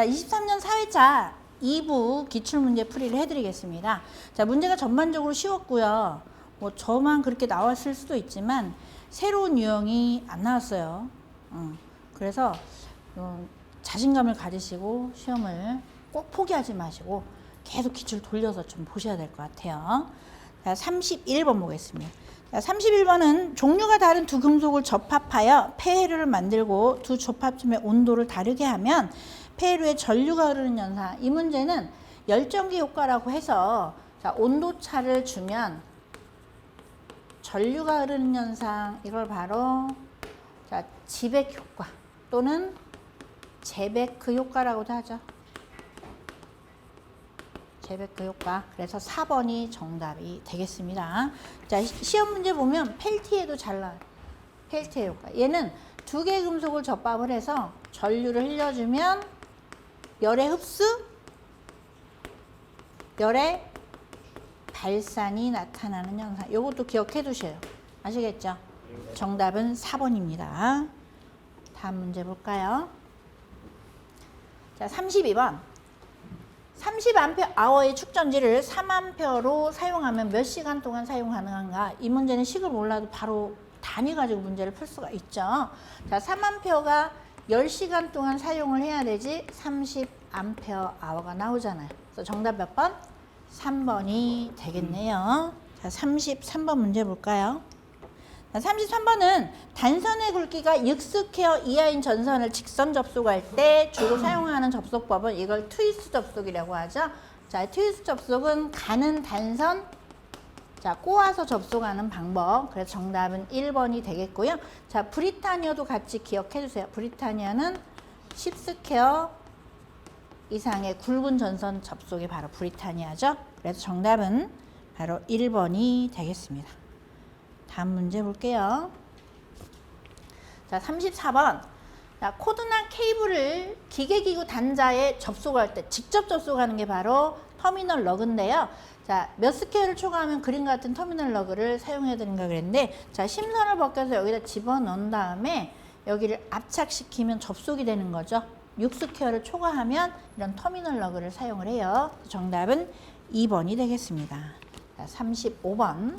자, 23년 4회차 2부 기출문제 풀이를 해드리겠습니다. 자, 문제가 전반적으로 쉬웠고요. 뭐 저만 그렇게 나왔을 수도 있지만 새로운 유형이 안 나왔어요. 음, 그래서 음, 자신감을 가지시고 시험을 꼭 포기하지 마시고 계속 기출 돌려서 좀 보셔야 될 것 같아요. 자, 31번 보겠습니다. 자, 31번은 종류가 다른 두 금속을 접합하여 폐해류를 만들고 두 접합점의 온도를 다르게 하면 폐해류에 전류가 흐르는 현상. 이 문제는 열전기 효과라고 해서 자, 온도차를 주면 전류가 흐르는 현상 이걸 바로 자, 지백 효과 또는 제베크 효과라고도 하죠. 효과. 그래서 4번이 정답이 되겠습니다. 자, 시- 시험 문제 보면 펠티에도 잘 나와요. 펠티의 효과. 얘는 두 개의 금속을 접합을 해서 전류를 흘려주면 열의 흡수, 열의 발산이 나타나는 현상. 이것도 기억해 두셔요. 아시겠죠? 정답은 4번입니다. 다음 문제 볼까요? 자, 32번. 30A 아워의 축전지를 3A로 사용하면 몇 시간 동안 사용 가능한가? 이 문제는 식을 몰라도 바로 단위 가지고 문제를 풀 수가 있죠. 자, 3A가 10시간 동안 사용을 해야 되지 30A 아워가 나오잖아요. 그래서 정답 몇 번? 3번이 되겠네요. 자, 33번 문제 볼까요? 33번은 단선의 굵기가 6스퀘어 이하인 전선을 직선 접속할 때 주로 사용하는 접속법은 이걸 트위스트 접속이라고 하죠. 자, 트위스트 접속은 가는 단선 자, 꼬아서 접속하는 방법. 그래서 정답은 1번이 되겠고요. 자, 브리타니아도 같이 기억해 주세요. 브리타니아는 10스퀘어 이상의 굵은 전선 접속이 바로 브리타니아죠. 그래서 정답은 바로 1번이 되겠습니다. 다음 문제 볼게요. 자, 34번. 자, 코드나 케이블을 기계기구 단자에 접속할 때 직접 접속하는 게 바로 터미널 러그인데요. 자, 몇 스케일을 초과하면 그림 같은 터미널 러그를 사용해야 되는가 그랬는데, 자, 심선을 벗겨서 여기다 집어넣은 다음에 여기를 압착시키면 접속이 되는 거죠. 6스퀘어를 초과하면 이런 터미널 러그를 사용을 해요. 정답은 2번이 되겠습니다. 자, 35번.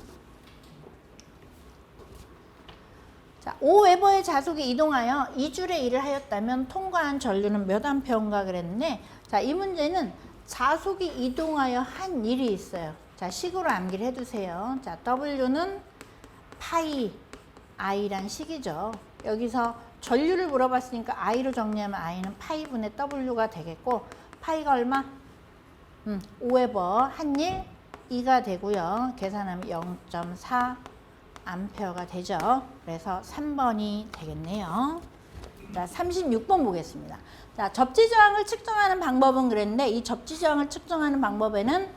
자, 5웨버의 자속이 이동하여 2줄의 일을 하였다면 통과한 전류는 몇 암페어인가 그랬는데 자, 이 문제는 자속이 이동하여 한 일이 있어요. 자, 식으로 암기를 해두세요. 자, W는 파이 I란 식이죠. 여기서 전류를 물어봤으니까 I로 정리하면 I는 파이분의 W가 되겠고 파이가 얼마? 음, 5웨버 한 일 2가 되고요. 계산하면 0.4 암페어가 되죠. 그래서 3번이 되겠네요. 자, 36번 보겠습니다. 자, 접지 저항을 측정하는 방법은 그랬는데 이 접지 저항을 측정하는 방법에는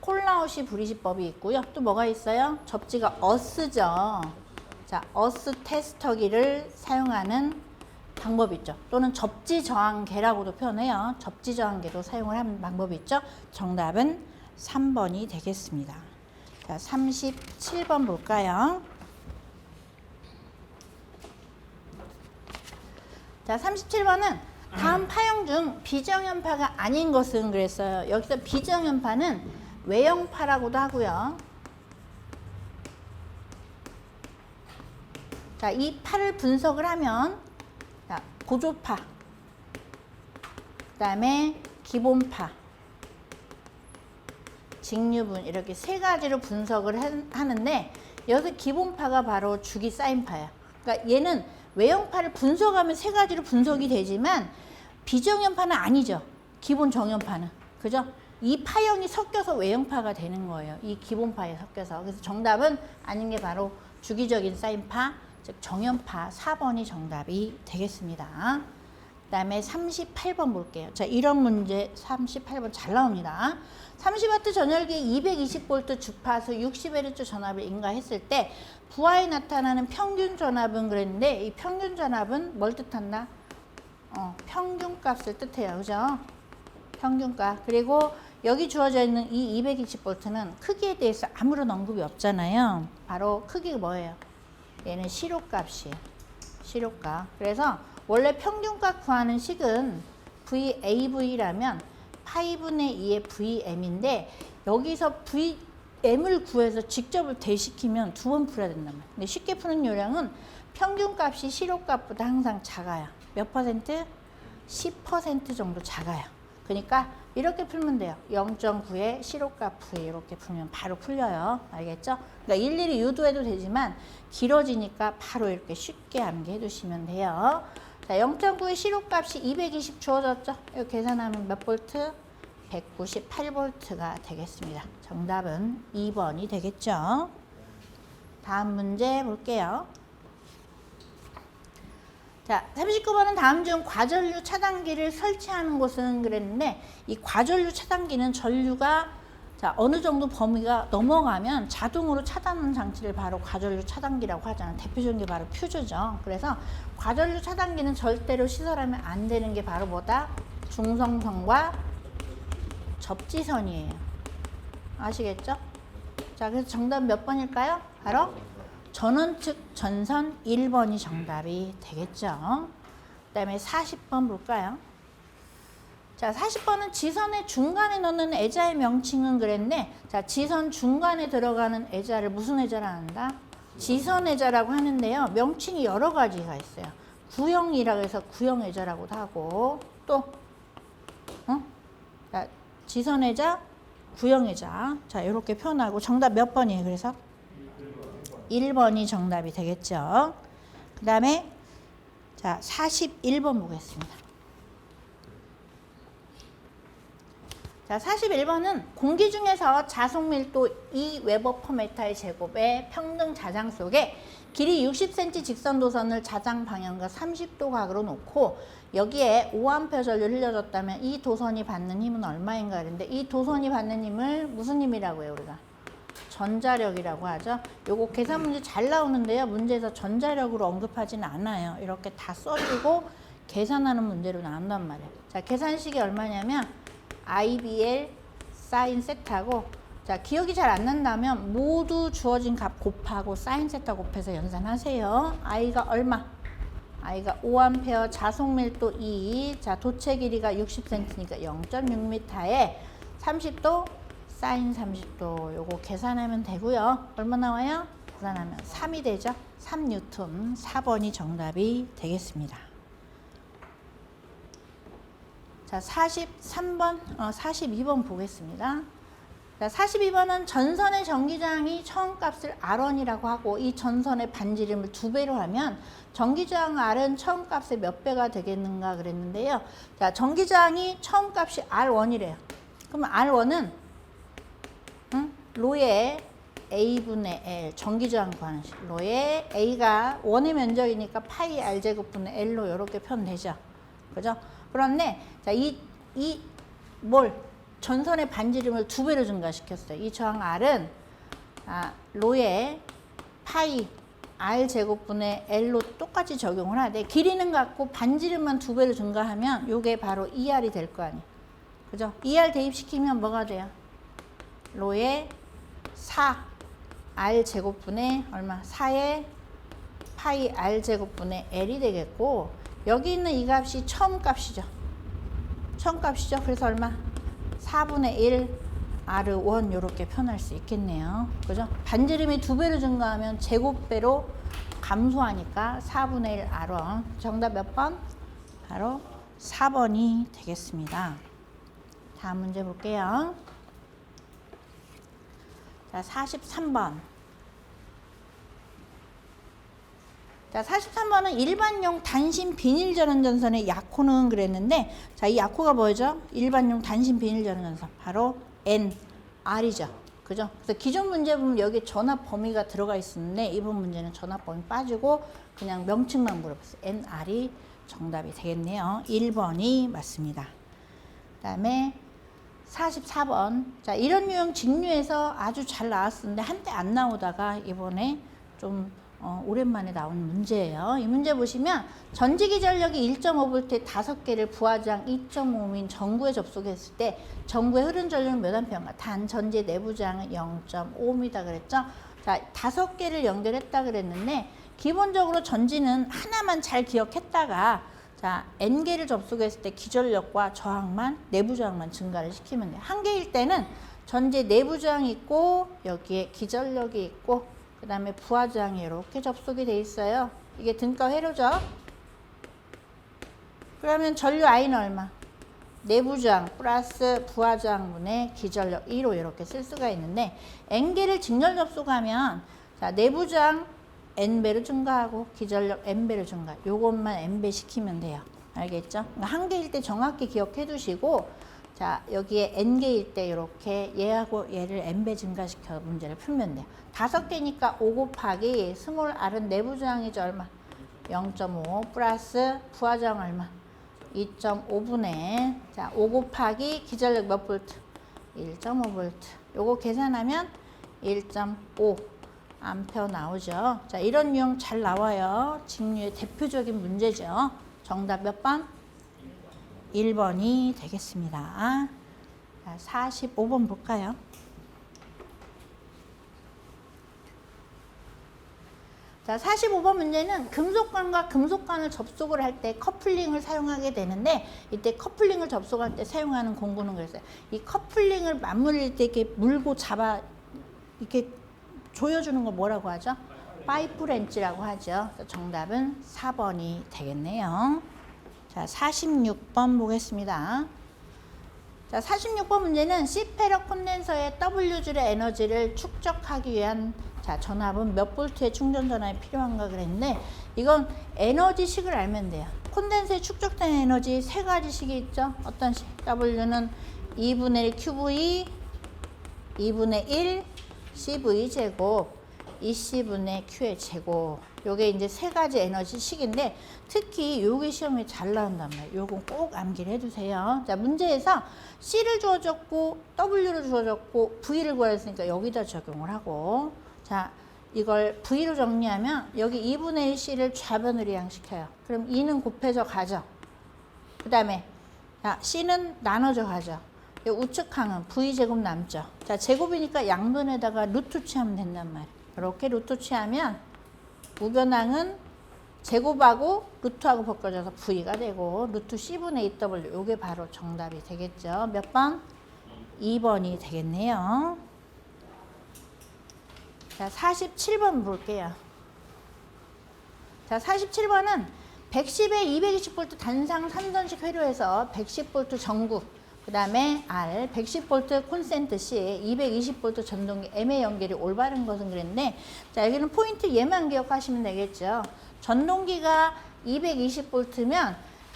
콜라우시 브리시법이 있고요. 또 뭐가 있어요? 접지가 어스죠. 자, 어스 테스터기를 사용하는 방법이 있죠. 또는 접지 저항계라고도 표현해요. 접지 저항계도 사용을 하는 방법이 있죠. 정답은 3번이 되겠습니다. 자, 37번 볼까요? 자, 37번은 다음 파형 중 비정연파가 아닌 것은 그랬어요. 여기서 비정연파는 외형파라고도 하고요. 자, 이 파를 분석을 하면 자, 고조파, 그 다음에 기본파, 직류분 이렇게 세 가지로 분석을 한- 하는데 여기서 기본파가 바로 주기 사인파예요. 그러니까 얘는 외형파를 분석하면 세 가지로 분석이 되지만 비정연파는 아니죠. 기본 정연파는. 그죠? 이 파형이 섞여서 외형파가 되는 거예요. 이 기본파에 섞여서. 그래서 정답은 아닌 게 바로 주기적인 사인파, 즉 정연파 4번이 정답이 되겠습니다. 그다음에 38번 볼게요. 자, 이런 문제 38번 잘 나옵니다. 30W 전열기 220V 주파수 60Hz 전압을 인가했을 때 부하에 나타나는 평균 전압은 그랬는데 이 평균 전압은 뭘 뜻한다? 어, 평균 값을 뜻해요. 그죠? 평균값. 그리고 여기 주어져 있는 이 220V는 크기에 대해서 아무런 언급이 없잖아요. 바로 크기가 뭐예요? 얘는 시료값이에요. 시료값. 그래서 원래 평균값 구하는 식은 VAV라면 파이분의 2의 VM인데 여기서 VM을 구해서 직접을 대시키면 두 번 풀어야 말이에요. 근데 쉽게 푸는 요량은 평균값이 시료값보다 항상 작아요. 몇 퍼센트? 10% 정도 작아요. 그러니까 이렇게 풀면 돼요. 0.9에 시로값 V 이렇게 풀면 바로 풀려요. 알겠죠? 그러니까 일일이 유도해도 되지만 길어지니까 바로 이렇게 쉽게 암기해 두시면 돼요. 자, 0.9의 시로값이 220 주어졌죠? 이거 계산하면 몇 볼트? 198볼트가 되겠습니다. 정답은 2번이 되겠죠? 다음 문제 볼게요. 자, 39번은 다음 중 과전류 차단기를 설치하는 곳은 그랬는데 이 과전류 차단기는 전류가 자, 어느 정도 범위가 넘어가면 자동으로 차단하는 장치를 바로 과전류 차단기라고 하잖아요. 대표적인 게 바로 퓨즈죠. 그래서 과전류 차단기는 절대로 시설하면 안 되는 게 바로 뭐다? 중성선과 접지선이에요. 아시겠죠? 자, 그래서 정답 몇 번일까요? 바로 전원 측 전선 1번이 정답이 되겠죠. 그 다음에 40번 볼까요? 자, 40번은 지선의 중간에 넣는 애자의 명칭은 그랬네. 자, 지선 중간에 들어가는 애자를 무슨 애자라 한다? 지선 애자라고 하는데요. 명칭이 여러 가지가 있어요. 구형이라고 해서 구형 애자라고도 하고 또 어? 자, 지선 애자, 구형 애자. 자, 이렇게 표현하고 정답 몇 번이에요? 그래서 1번이 정답이 되겠죠. 그 다음에 자 41번 보겠습니다. 자 41번은 공기 중에서 자속 밀도 2 웨버 퍼메타의 제곱의 평등 자장 속에 길이 60cm 직선 도선을 자장 방향과 30도 각으로 놓고 여기에 5A 전류를 흘려줬다면 이 도선이 받는 힘은 얼마인가 그랬는데 이 도선이 받는 힘을 무슨 힘이라고 해요 우리가? 전자력이라고 하죠. 요거 계산 문제 잘 나오는데요. 문제에서 전자력으로 언급하지는 않아요. 이렇게 다 써주고 계산하는 문제로 나온단 말이에요. 자, 계산식이 얼마냐면 IBL 사인 세타고 자, 기억이 잘 안 난다면 모두 주어진 값 곱하고 사인 세타 곱해서 연산하세요. I가 얼마? I가 5A 자속 밀도 2. 자, 도체 길이가 60cm니까 0.6m에 30도 사인 30도 요거 계산하면 되고요. 얼마 나와요? 계산하면 3이 되죠. 3뉴턴 4번이 정답이 되겠습니다. 자, 43번, 어, 42번 보겠습니다. 자, 42번은 전선의 전기저항이 처음값을 R1이라고 하고 이 전선의 반지름을 두 배로 하면 전기저항 R은 처음값의 몇 배가 되겠는가 그랬는데요. 자, 전기저항이 처음값이 R1이래요. 그럼 R1은 응? 로의 a분의 l 전기저항 구하는 식 로의 a가 원의 면적이니까 파이 r 제곱분의 l로 이렇게 표현되죠 그죠 그런데 자 이 이 뭘 전선의 반지름을 두 배로 증가시켰어요. 이 저항 r은 아, 로의 파이 r 제곱분의 l로 똑같이 적용을 하되 길이는 같고 반지름만 두 배로 증가하면 이게 바로 er이 될 거 아니에요. 그죠? Er 대입시키면 뭐가 돼요? 로의 4 r 제곱분의 얼마? 4의 파이 r 제곱분의 l이 되겠고 여기 있는 이 값이 처음 값이죠. 처음 값이죠. 그래서 얼마? 4분의 1 R1 이렇게 표현할 수 있겠네요. 그죠? 반지름이 두 배로 증가하면 제곱배로 감소하니까 4분의 1 R1 정답 몇 번? 바로 4번이 되겠습니다. 다음 문제 볼게요. 자, 43번. 자, 43번은 일반용 단신 비닐 전원 전선의 약호는 그랬는데 자, 이 약호가 뭐죠? 일반용 단신 비닐 전원 전선. 바로 N, R이죠. 그죠? 그래서 기존 문제 보면 여기 전압 범위가 들어가 있었는데 이번 문제는 전압 범위 빠지고 그냥 명칭만 물어봤어요. N, R이 정답이 되겠네요. 1번이 맞습니다. 그다음에 44번. 자, 이런 유형 직류에서 아주 잘 나왔었는데 한때 안 나오다가 이번에 좀 어, 오랜만에 나온 문제예요. 이 문제 보시면 전지기 전력이 1.5V 5개를 부하장 2.5인 전구에 접속했을 때 전구의 흐른 전력은 몇 암페어인가? 단 전지의 내부 저항은 0.5입니다. 그랬죠? 자, 5개를 연결했다 그랬는데 기본적으로 전지는 하나만 잘 기억했다가 자, N개를 접속했을 때 기전력과 저항만, 내부 저항만 증가를 시키면 돼요. 한 개일 때는 전제 내부 저항이 있고 여기에 기전력이 있고 그 다음에 저항이 이렇게 접속이 돼 있어요. 이게 등가 회로죠. 그러면 전류 I는 얼마? 내부 저항 플러스 부하 저항분의 기전력 2로 이렇게 쓸 수가 있는데 N개를 직렬 접속하면 자, 내부 저항 N배로 증가하고 기전력 N배로 증가. 요것만 N배 시키면 돼요. 알겠죠? 그러니까 한 개일 때 정확히 기억해 두시고 자, 여기에 N개일 때 이렇게 얘하고 얘를 N배 증가시켜 문제를 풀면 돼요. 다섯 개니까 5 곱하기 스몰 R은 내부 저항이죠. 얼마? 0.5 플러스 부하 저항 얼마? 2.5분의 자, 5 곱하기 기전력 몇 볼트? 1.5 볼트. 요거 계산하면 1.5 암페어 나오죠. 자, 이런 유형 잘 나와요. 직류의 대표적인 문제죠. 정답 몇 번? 1번이 되겠습니다. 자, 45번 볼까요? 자, 45번 문제는 금속관과 금속관을 접속을 할 때 커플링을 사용하게 되는데 이때 커플링을 접속할 때 사용하는 공구는 그랬어요. 이 커플링을 맞물릴 때 이렇게 물고 잡아 이렇게 조여주는 걸 뭐라고 하죠? 파이프 렌치라고 하죠. 정답은 4번이 되겠네요. 자, 46번 보겠습니다. 자, 46번 문제는 C페러 콘덴서의 W줄의 에너지를 축적하기 위한 자, 전압은 몇 볼트의 충전 전압이 필요한가 그랬는데 이건 에너지식을 알면 돼요. 콘덴서에 축적된 에너지 세 가지식이 있죠. 어떤 식? W는 2분의 1 QV, 2분의 1 CV 제곱, 2C분의 Q의 제곱. 요게 이제 세 가지 에너지식인데 특히 요게 시험에 잘 나온단 말이에요. 요건 꼭 암기를 해두세요. 자, 문제에서 C를 주어졌고 W를 주어졌고 V를 구하였으니까 여기다 적용을 하고 자, 이걸 V로 정리하면 여기 2분의 1 C를 좌변으로 이항시켜요. 그럼 2는 곱해져 가죠. 그 다음에 자, C는 나눠져 가죠. 이 우측 항은 V제곱 남죠. 자, 제곱이니까 양변에다가 루트 취하면 된단 말이에요. 이렇게 루트 취하면 우변항은 제곱하고 루트하고 바꿔져서 V가 되고 루트 C분의 2W 요게 바로 정답이 되겠죠. 몇 번? 2번이 되겠네요. 자, 47번 볼게요. 자, 47번은 110에 220V 단상 3전식 회로에서 110V 전구, 그 다음에 R, 110V 콘센트 C, 220V 전동기 M의 연결이 올바른 것은 그랬는데, 자, 여기는 포인트 얘만 기억하시면 되겠죠. 전동기가 220V면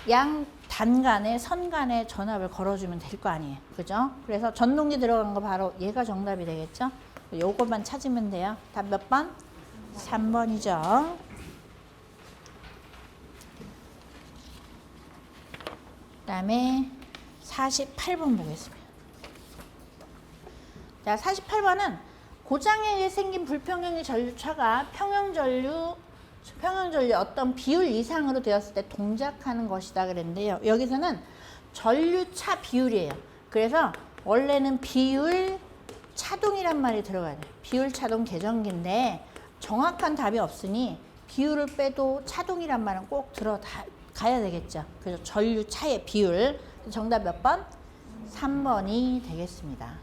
양 단간에 선간에 전압을 걸어주면 될 거 아니에요. 그죠? 그래서 전동기 들어간 거 바로 얘가 정답이 되겠죠? 요것만 찾으면 돼요. 답 몇 번? 3번이죠. 그 다음에 48번 보겠습니다. 자, 48번은 고장에 의해 생긴 불평형의 전류차가 평형전류, 평형전류 어떤 비율 이상으로 되었을 때 동작하는 것이다 그랬는데요. 여기서는 전류차 비율이에요. 그래서 원래는 비율 차동이란 말이 들어가야 돼요. 비율 차동 계정기인데 정확한 답이 없으니 비율을 빼도 차동이란 말은 꼭 들어가야 되겠죠. 그래서 전류차의 비율. 정답 몇 번? 3번이 되겠습니다.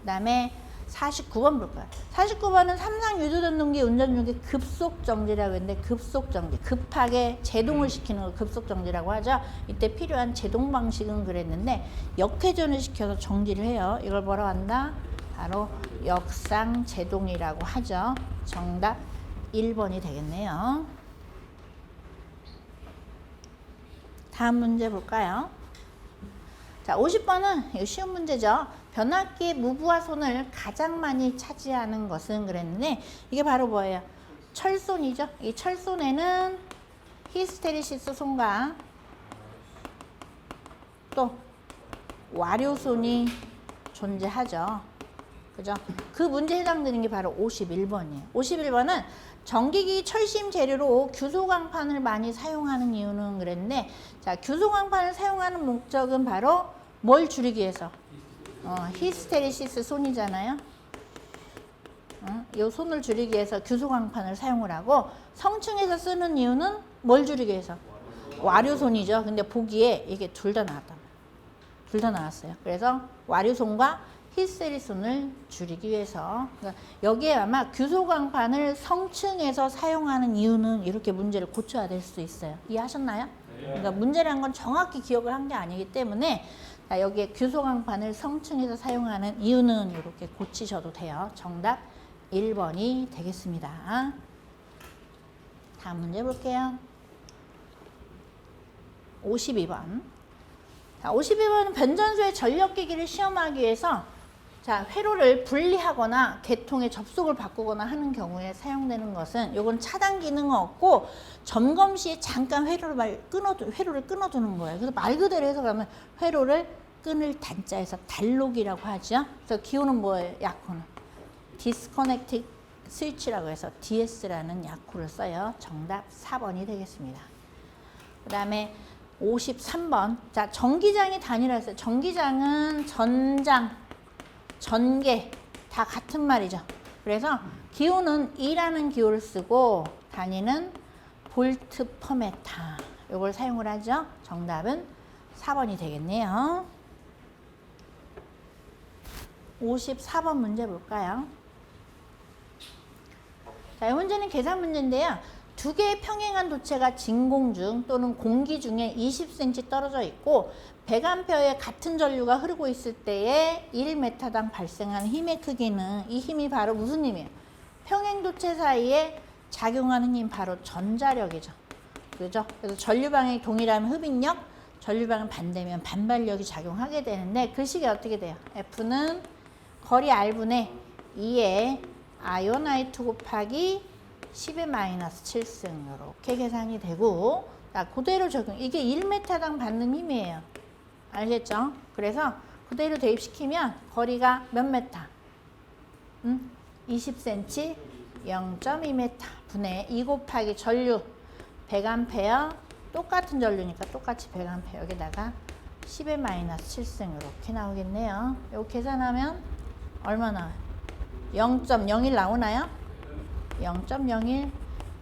그 다음에 49번 볼까요? 49번은 삼상 유도전동기 운전 중에 급속 정지라고 했는데 급속 정지, 급하게 제동을 시키는 걸 급속 정지라고 하죠. 이때 필요한 제동 방식은 그랬는데 역회전을 시켜서 정지를 해요. 이걸 뭐라고 한다? 바로 역상 제동이라고 하죠. 정답 1번이 되겠네요. 다음 문제 볼까요? 자, 50번은 쉬운 문제죠. 변압기의 무브와 손을 가장 많이 차지하는 것은 그랬는데 이게 바로 뭐예요? 철손이죠. 이 철손에는 히스테리시스 손과 또 와료손이 존재하죠. 그죠? 그 문제에 해당되는 게 바로 51번이에요. 51번은 전기기 철심 재료로 규소광판을 많이 사용하는 이유는 그랬는데 자 규소광판을 사용하는 목적은 바로 뭘 줄이기 위해서 어, 히스테리시스 손이잖아요. 어, 이 손을 줄이기 위해서 규소광판을 사용을 하고 성층에서 쓰는 이유는 뭘 줄이기 위해서 와류손이죠. 근데 보기에 이게 둘다 말이에요. 둘다 나왔어요. 그래서 와류손과 히스테리손을 줄이기 위해서 그러니까 여기에 아마 규소광판을 성층에서 사용하는 이유는 이렇게 문제를 고쳐야 될 수도 있어요. 이해하셨나요? 그러니까 문제란 건 정확히 기억을 한 게 아니기 때문에 자, 여기에 규소광판을 성층에서 사용하는 이유는 이렇게 고치셔도 돼요. 정답 1번이 되겠습니다. 다음 문제 볼게요. 52번. 자, 52번은 변전소의 전력기기를 시험하기 위해서 자, 회로를 분리하거나 개통에 접속을 바꾸거나 하는 경우에 사용되는 것은 요건 차단 기능은 없고 점검 시에 잠깐 회로를 말 끊어두 회로를 끊어두는 거예요. 그래서 말 그대로 해석하면 회로를 끊을 단자에서 단록이라고 하죠. 그래서 기호는 뭐예요? 약호는 디스커넥틱 스위치라고 해서 DS라는 약호를 써요. 정답 4번이 되겠습니다. 그 다음에 53번. 자, 전기장이 단위라 했어요. 전기장은 전장, 전개 다 같은 말이죠. 그래서 기호는 2라는 기호를 쓰고 단위는 볼트 퍼메타. 이걸 사용을 하죠. 정답은 4번이 되겠네요. 54번 문제 볼까요? 자, 이 문제는 계산 문제인데요. 두 개의 평행한 도체가 진공 중 또는 공기 중에 20cm 떨어져 있고 100A의 같은 전류가 흐르고 있을 때에 1m당 발생하는 힘의 크기는 이 힘이 바로 무슨 힘이에요? 평행 도체 사이에 작용하는 힘 바로 전자력이죠. 그죠? 그래서 전류 방향이 동일하면 흡인력, 전류 방향 반대면 반발력이 작용하게 되는데 그 식이 어떻게 돼요? F는 거리 R분의 2에 아이온 I2 곱하기 10의 마이너스 7승 이렇게 계산이 되고 자, 그대로 적용. 이게 1m당 받는 힘이에요. 알겠죠? 그래서 그대로 대입시키면 거리가 몇 메타? 음? 20cm 0.2m 분의 2 곱하기 전류 100A 똑같은 전류니까 똑같이 100A 여기다가 10의 마이너스 7승 이렇게 나오겠네요. 이거 계산하면 얼마 나와요? 0.01 나오나요? 0.01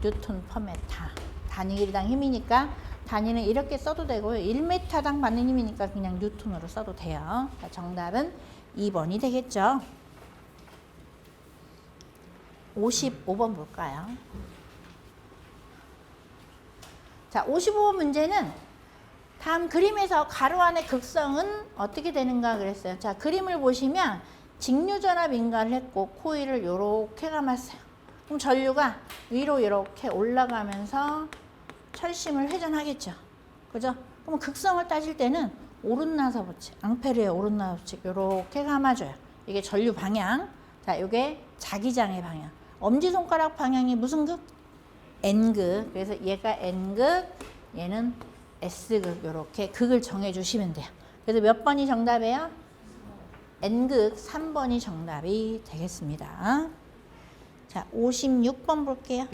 뉴턴 퍼메타 단위 길이당 힘이니까 단위는 이렇게 써도 되고요. 1m당 받는 힘이니까 그냥 뉴턴으로 써도 돼요. 자, 정답은 2번이 되겠죠. 55번 볼까요? 자, 55번 문제는 다음 그림에서 가로 안의 극성은 어떻게 되는가 그랬어요. 자, 그림을 보시면 직류전압 인가를 했고 코일을 이렇게 감았어요. 그럼 전류가 위로 이렇게 올라가면서 철심을 회전하겠죠. 그죠? 그럼 극성을 따질 때는 오른나사 법칙, 앙페르의 오른나사 법칙 이렇게 감아줘요. 이게 전류 방향. 자, 이게 자기장의 방향. 엄지손가락 방향이 무슨 극? N극. 그래서 얘가 N극, 얘는 S극. 이렇게 극을 정해주시면 돼요. 그래서 몇 번이 정답이에요? N극 3번이 정답이 되겠습니다. 자, 56번 볼게요.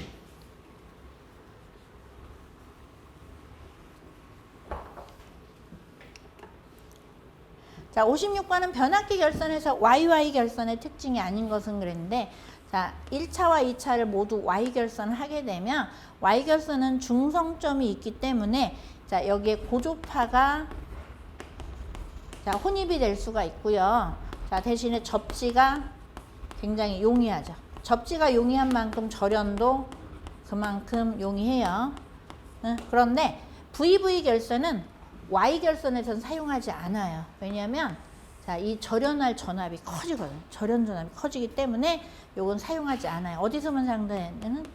자, 56번은 변압기 결선에서 YY 결선의 특징이 아닌 것은 그랬는데 자, 1차와 2차를 모두 Y 결선을 하게 되면 Y 결선은 중성점이 있기 때문에 자, 여기에 고조파가 자, 혼입이 될 수가 있고요. 자, 대신에 접지가 굉장히 용이하죠. 접지가 용이한 만큼 절연도 그만큼 용이해요. 응? 그런데 VV 결선은 Y 결선에서는 사용하지 않아요. 왜냐하면 자, 이 절연할 전압이 커지거든요. 절연 전압이 커지기 때문에 이건 사용하지 않아요. 어디서만 사용되는?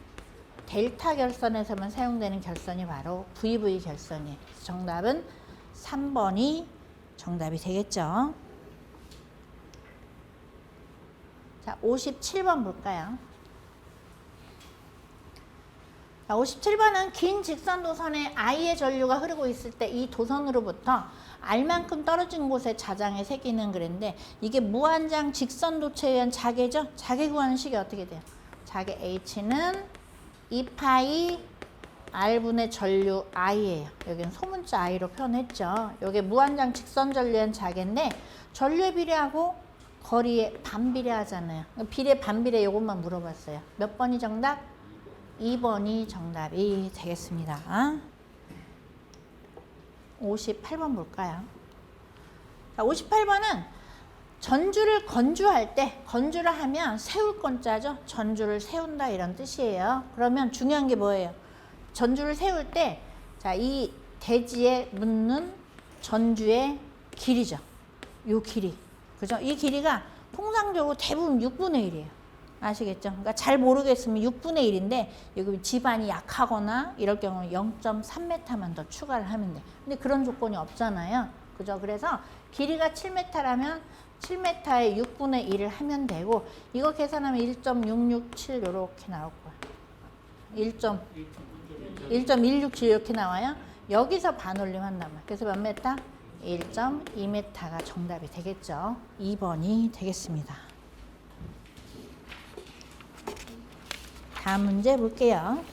델타 결선에서만 사용되는 결선이 바로 VV 결선이에요. 정답은 3번이 정답이 되겠죠. 자, 57번 볼까요? 자, 57번은 긴 직선 도선에 I의 전류가 흐르고 있을 때 이 도선으로부터 R만큼 떨어진 곳에 자장에 새기는 그랬는데 이게 무한장 직선 도체에 의한 자개죠? 자개 구하는 식이 어떻게 돼요? 자개 H는 2파이 R분의 전류 I예요. 여기는 소문자 I로 표현했죠. 여기 무한장 직선 전류에 의한 자개인데 전류에 비례하고 거리에 반비례 하잖아요. 비례 반비례 이것만 물어봤어요. 몇 번이 정답? 2번이 정답이 되겠습니다. 58번 볼까요? 자, 58번은 전주를 건주할 때 건주를 하면 세울 건자죠. 전주를 세운다 이런 뜻이에요. 그러면 중요한 게 뭐예요? 전주를 세울 때 자, 이 대지에 묻는 전주의 길이죠. 요 길이. 그죠? 이 길이가 통상적으로 대부분 6분의 1이에요. 아시겠죠? 그러니까 잘 모르겠으면 6분의 1인데 여기 집안이 약하거나 이럴 경우는 0.3m만 더 추가를 하면 돼. 근데 그런 조건이 없잖아요. 그죠? 그래서 길이가 7m라면 7m에 6분의 1을 하면 되고 이거 계산하면 1.667 이렇게 나올 거야. 1. 1.167 이렇게 나와요. 여기서 반올림 한단 말이에요. 그래서 몇 메타? 1.2m가 정답이 되겠죠. 2번이 되겠습니다. 다음 문제 볼게요.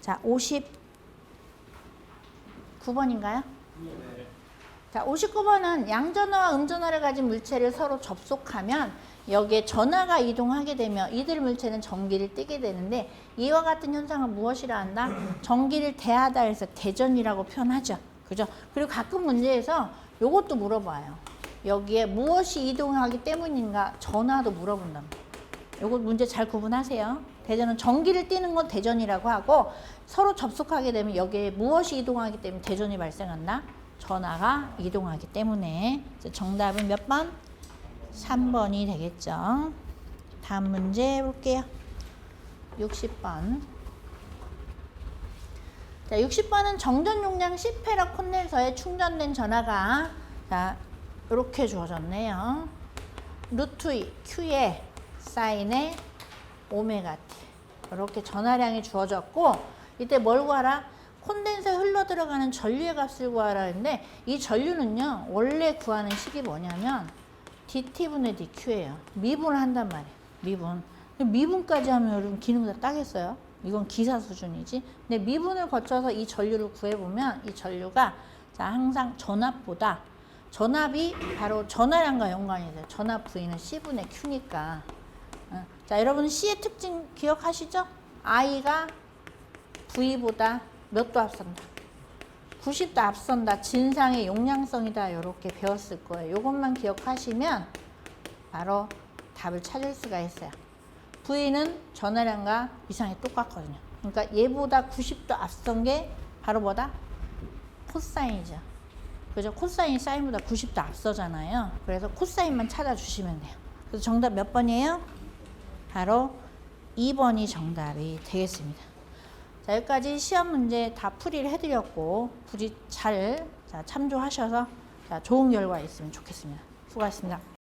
자, 59번인가요? 자, 59번은 양전화와 음전화를 가진 물체를 서로 접속하면 여기에 전화가 이동하게 되면 이들 물체는 전기를 띠게 되는데 이와 같은 현상은 무엇이라 한다? 전기를 대하다 해서 대전이라고 표현하죠. 그죠? 그리고 가끔 문제에서 요것도 물어봐요. 여기에 무엇이 이동하기 때문인가 전화도 말이에요. 요거 문제 잘 구분하세요. 대전은 전기를 띠는 건 대전이라고 하고 서로 접속하게 되면 여기에 무엇이 이동하기 때문에 대전이 발생한다? 전화가 이동하기 때문에 정답은 몇 번? 3번이 되겠죠. 다음 문제 볼게요. 60번. 자, 60번은 정전 용량 10페라 콘덴서에 충전된 전화가 자, 이렇게 주어졌네요. 루트 2, Q에 사인에 오메가 T. 이렇게 전화량이 주어졌고 이때 뭘 구하라? 콘덴서에 흘러 들어가는 전류의 값을 구하라 했는데 이 전류는요. 원래 구하는 식이 뭐냐면 dt분의 dq예요. 미분을 한단 말이에요. 미분. 미분까지 하면 여러분 기능 다 따겠어요? 이건 기사 수준이지. 근데 미분을 거쳐서 이 전류를 구해보면 이 전류가 자 항상 전압보다 전압이 바로 전화량과 연관이 돼요. 전압 V는 C분의 Q니까. 어. 자 여러분 C의 특징 기억하시죠? I가 V보다 몇 도 앞선다? 90도 앞선다. 진상의 용량성이다. 이렇게 배웠을 거예요. 이것만 기억하시면 바로 답을 찾을 수가 있어요. V는 전화량과 이상이 똑같거든요. 그러니까 얘보다 90도 앞선 게 바로 뭐다? 코사인이죠. 그죠? 코사인이 사인보다 90도 앞서잖아요. 그래서 코사인만 찾아주시면 돼요. 그래서 정답 몇 번이에요? 바로 2번이 정답이 되겠습니다. 자, 여기까지 시험 문제 다 풀이를 해드렸고, 부디 잘 자, 참조하셔서 자, 좋은 결과 있으면 좋겠습니다. 수고하셨습니다.